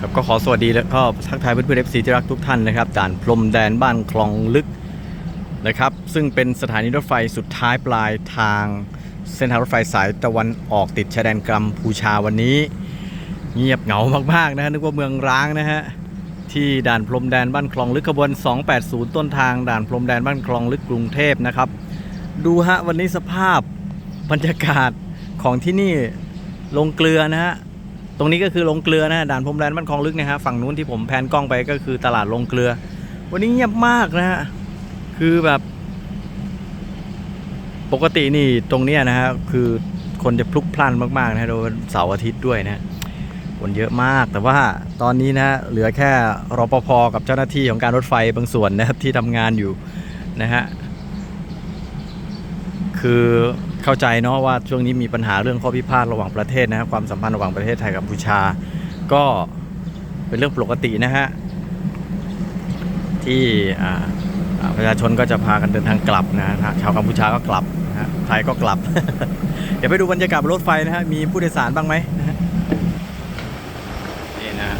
ครับก็ขอสวัสดีแล้วก็ทักทายเพื่อนๆ FC ที่รักทุกท่านนะครับด่านพรมแดนบ้านคลองลึกนะครับ ซึ่งเป็นสถานีรถไฟสุดท้ายปลายทางเส้นทางรถไฟสายตะวันออกติดชายแดนกัมพูชาวันนี้ เงียบเหงามากๆนะฮะนึกว่าเมืองร้างนะฮะที่ด่านพรมแดนบ้านคลองลึกขบวน 280 ต้นทางด่านพรมแดนบ้านคลองลึกกรุงเทพนะครับ ดูฮะวันนี้สภาพบรรยากาศของที่นี่ลงเกลือนะฮะ ตรงนี้ก็คือลงเกลือนะด่านพรมแดนบ้านคลองลึกนะฮะฝั่งนู้นที่ผมแพนกล้องไปก็คือตลาดลงเกลือ วันนี้เงียบมากนะฮะคือแบบ ปกตินี่ตรงนี้นะฮะคือคนจะพลุกพล่านมากๆนะฮะโดยเสาร์อาทิตย์ด้วยนะคนเยอะมากแต่ว่าตอนนี้นะฮะเหลือแค่รปภกับเจ้าหน้าที่ของการรถไฟบางส่วนนะครับที่ทำงานอยู่นะฮะคือ เข้าใจเนาะว่าช่วงนี้มีปัญหาเรื่องข้อพิพาทระหว่างประเทศนะฮะความสัมพันธ์ระหว่างประเทศไทยกับกัมพูชา ก็เป็นเรื่องปกตินะฮะที่ประชาชนก็จะพากันเดินทางกลับนะฮะชาวกัมพูชาก็กลับนะฮะไทยก็กลับ เดี๋ยวไปดูบรรยากาศรถไฟนะฮะมีผู้โดยสารบ้างไหมนี่นะ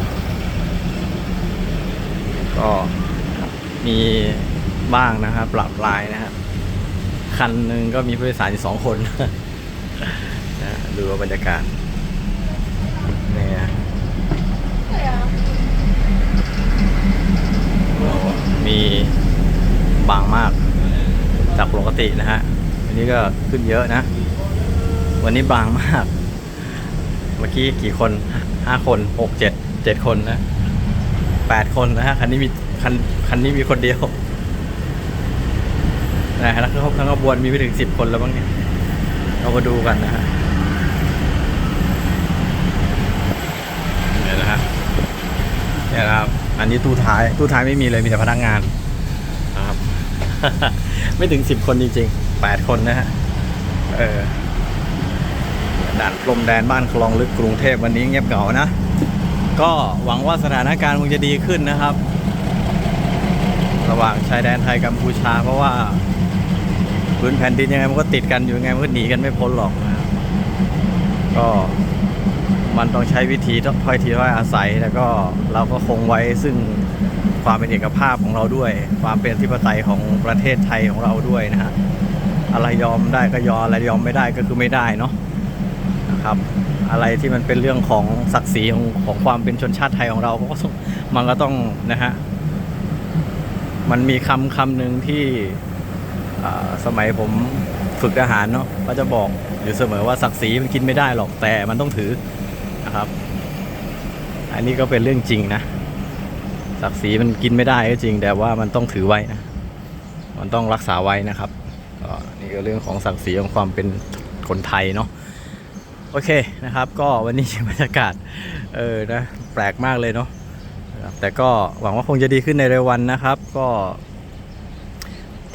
ก็มีบ้างนะครับปรับลายนะฮะ คันหนึ่งก็มีผู้โดยสารอยู่สองคนนะดูบรรยากาศเนี่ยมีบางมากจากปกตินะฮะวันนี้ก็ขึ้นเยอะนะ วันนี้บางมาก เมื่อกี้กี่คนห้าคนหกเจ็ดเจ็ดคนนะแปดคนนะฮะคันนี้มีคันคันนี้มีคนเดียว นะฮะแล้วก็ทั้งขบวนมีไม่ถึงสิบคนแล้วบ้างเนี่ย เรามาดูกันนะฮะเนี่ยนะฮะเนี่ยนะครับอันนี้ตู้ท้ายตู้ท้ายไม่มีเลยมีแต่พนักงานนะครับ ไม่ถึงสิบคนจริงๆแปดคนนะฮะเออด่านพรมแดนบ้านคลองลึกกรุงเทพวันนี้เงียบเหงานะ ก็หวังว่าสถานการณ์คงจะดีขึ้นนะครับ ระหว่างชายแดนไทยกัมพูชาเพราะว่า พื้นแผ่นดินยังไงมันก็ติดกันอยู่ยังไงมันก็หนีกันไม่พ้นหรอกนะก็มันต้องใช้วิธีถ้อยทีถ้อยอาศัยแล้วก็เราก็คงไว้ซึ่งความเป็นเอกภาพของเราด้วย ความเป็นธิปไตยของประเทศไทยของเราด้วยนะฮะอะไรยอมได้ก็ยอมอะไรยอมไม่ได้ก็คือไม่ได้เนาะนะครับ อะไรที่มันเป็นเรื่องของศักดิ์ศรีของของความเป็นชนชาติไทยของเราก็มันก็ต้องนะฮะมันมีคำคำหนึ่งที่ สมัยผมฝึกทหารเนาะก็จะบอกอยู่เสมอว่าศักดิ์ศรีมันกินไม่ได้หรอกแต่มันต้องถือนะครับ อันนี้ก็เป็นเรื่องจริงนะศักดิ์ศรีมันกินไม่ได้ก็จริง แต่ว่ามันต้องถือไว้นะมันต้องรักษาไว้นะครับก็นี่ก็เรื่องของศักดิ์ศรีของความเป็นคนไทยเนาะโอเคนะครับ ก็วันนี้บรรยากาศเออนะแปลกมากเลยเนาะแต่ก็หวังว่าคงจะดีขึ้นในเร็ววันนะครับ ก็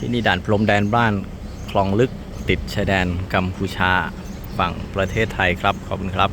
ที่นี่ด่านพรมแดนบ้านคลองลึกติดชายแดนกัมพูชาฝั่งประเทศไทยครับ ขอบคุณครับ